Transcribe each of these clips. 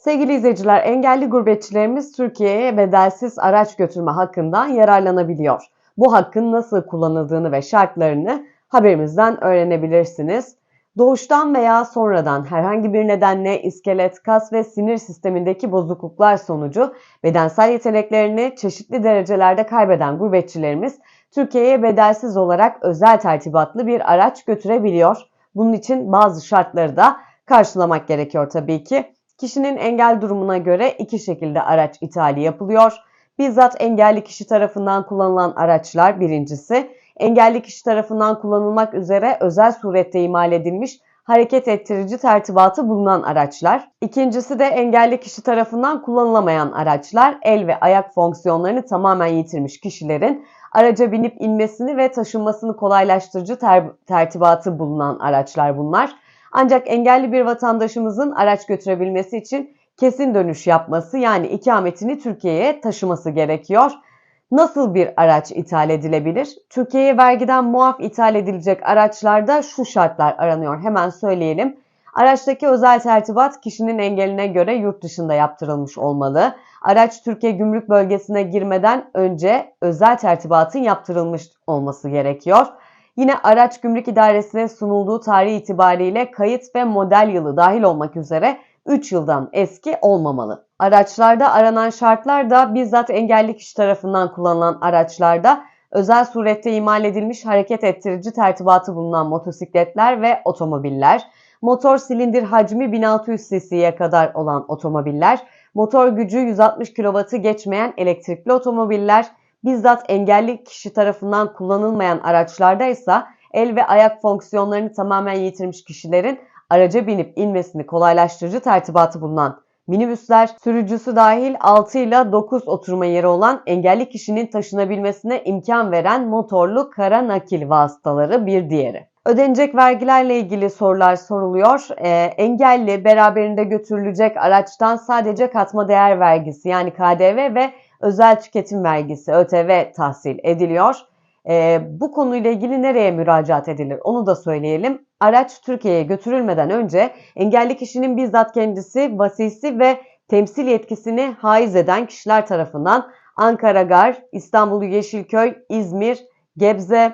Sevgili izleyiciler, engelli gurbetçilerimiz Türkiye'ye bedelsiz araç götürme hakkından yararlanabiliyor. Bu hakkın nasıl kullanıldığını ve şartlarını haberimizden öğrenebilirsiniz. Doğuştan veya sonradan herhangi bir nedenle iskelet, kas ve sinir sistemindeki bozukluklar sonucu bedensel yeteneklerini çeşitli derecelerde kaybeden gurbetçilerimiz Türkiye'ye bedelsiz olarak özel tertibatlı bir araç götürebiliyor. Bunun için bazı şartları da karşılamak gerekiyor tabii ki. Kişinin engel durumuna göre iki şekilde araç ithali yapılıyor. Bizzat engelli kişi tarafından kullanılan araçlar birincisi, engelli kişi tarafından kullanılmak üzere özel surette imal edilmiş hareket ettirici tertibatı bulunan araçlar. İkincisi de engelli kişi tarafından kullanılamayan araçlar, el ve ayak fonksiyonlarını tamamen yitirmiş kişilerin araca binip inmesini ve taşınmasını kolaylaştırıcı ter- tertibatı bulunan araçlar bunlar. Ancak engelli bir vatandaşımızın araç götürebilmesi için kesin dönüş yapması yani ikametini Türkiye'ye taşıması gerekiyor. Nasıl bir araç ithal edilebilir? Türkiye'ye vergiden muaf ithal edilecek araçlarda şu şartlar aranıyor. Hemen söyleyelim. Araçtaki özel tertibat kişinin engeline göre yurt dışında yaptırılmış olmalı. Araç Türkiye gümrük bölgesine girmeden önce özel tertibatın yaptırılmış olması gerekiyor. Yine araç gümrük idaresine sunulduğu tarih itibariyle kayıt ve model yılı dahil olmak üzere 3 yıldan eski olmamalı. Araçlarda aranan şartlar da bizzat engelli kişi tarafından kullanılan araçlarda özel surette imal edilmiş hareket ettirici tertibatı bulunan motosikletler ve otomobiller, motor silindir hacmi 1600 cc'ye kadar olan otomobiller, motor gücü 160 kW'ı geçmeyen elektrikli otomobiller, bizzat engelli kişi tarafından kullanılmayan araçlarda ise el ve ayak fonksiyonlarını tamamen yitirmiş kişilerin araca binip inmesini kolaylaştırıcı tertibatı bulunan minibüsler, sürücüsü dahil 6 ile 9 oturma yeri olan engelli kişinin taşınabilmesine imkan veren motorlu kara nakil vasıtaları bir diğeri. Ödenecek vergilerle ilgili sorular soruluyor. Ee, engelli beraberinde götürülecek araçtan sadece katma değer vergisi yani KDV ve özel tüketim vergisi ÖTV tahsil ediliyor. Ee, bu konuyla ilgili nereye müracaat edilir onu da söyleyelim. Araç Türkiye'ye götürülmeden önce engelli kişinin bizzat kendisi, vasisi ve temsil yetkisini haiz eden kişiler tarafından Ankara Gar, İstanbul Yeşilköy, İzmir, Gebze,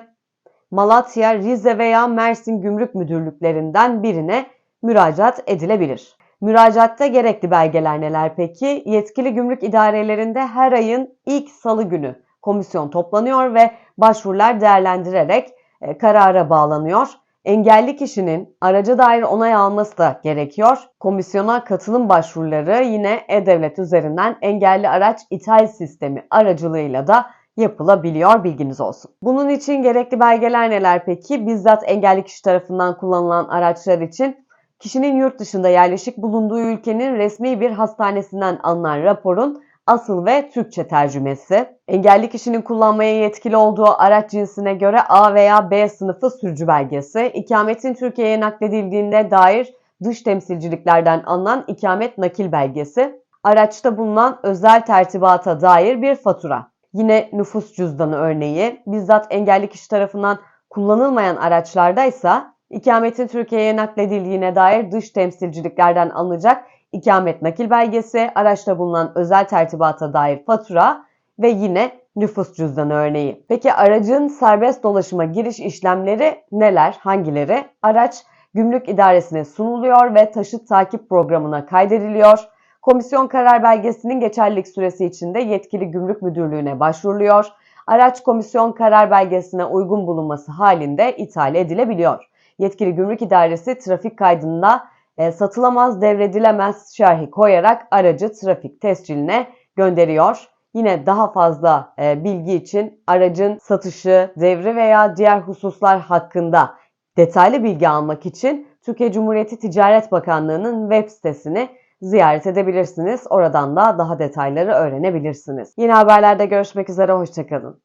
Malatya, Rize veya Mersin Gümrük Müdürlüklerinden birine müracaat edilebilir. Müracaatta gerekli belgeler neler peki? Yetkili gümrük idarelerinde her ayın ilk salı günü komisyon toplanıyor ve başvurular değerlendirerek e, karara bağlanıyor. Engelli kişinin araca dair onay alması da gerekiyor. Komisyona katılım başvuruları yine E-Devlet üzerinden engelli araç ithal sistemi aracılığıyla da yapılabiliyor bilginiz olsun. Bunun için gerekli belgeler neler peki? Bizzat engelli kişi tarafından kullanılan araçlar için kişinin yurt dışında yerleşik bulunduğu ülkenin resmi bir hastanesinden alınan raporun asıl ve Türkçe tercümesi. Engelli kişinin kullanmaya yetkili olduğu araç cinsine göre A veya B sınıfı sürücü belgesi, ikametin Türkiye'ye nakledildiğinde dair dış temsilciliklerden alınan ikamet nakil belgesi, araçta bulunan özel tertibata dair bir fatura. Yine nüfus cüzdanı örneği, bizzat engelli kişi tarafından kullanılmayan araçlarda ise ikametin Türkiye'ye nakledildiğine dair dış temsilciliklerden alınacak ikamet nakil belgesi, araçta bulunan özel tertibata dair fatura ve yine nüfus cüzdanı örneği. Peki aracın serbest dolaşıma giriş işlemleri neler, hangileri? Araç gümrük idaresine sunuluyor ve taşıt takip programına kaydediliyor. Komisyon karar belgesinin geçerlilik süresi içinde yetkili gümrük müdürlüğüne başvuruluyor. Araç komisyon karar belgesine uygun bulunması halinde ithal edilebiliyor. Yetkili gümrük idaresi trafik kaydında e, satılamaz devredilemez şerhi koyarak aracı trafik tesciline gönderiyor. Yine daha fazla e, bilgi için aracın satışı, devri veya diğer hususlar hakkında detaylı bilgi almak için Türkiye Cumhuriyeti Ticaret Bakanlığı'nın web sitesini ziyaret edebilirsiniz. Oradan da daha detayları öğrenebilirsiniz. Yeni haberlerde görüşmek üzere, hoşçakalın.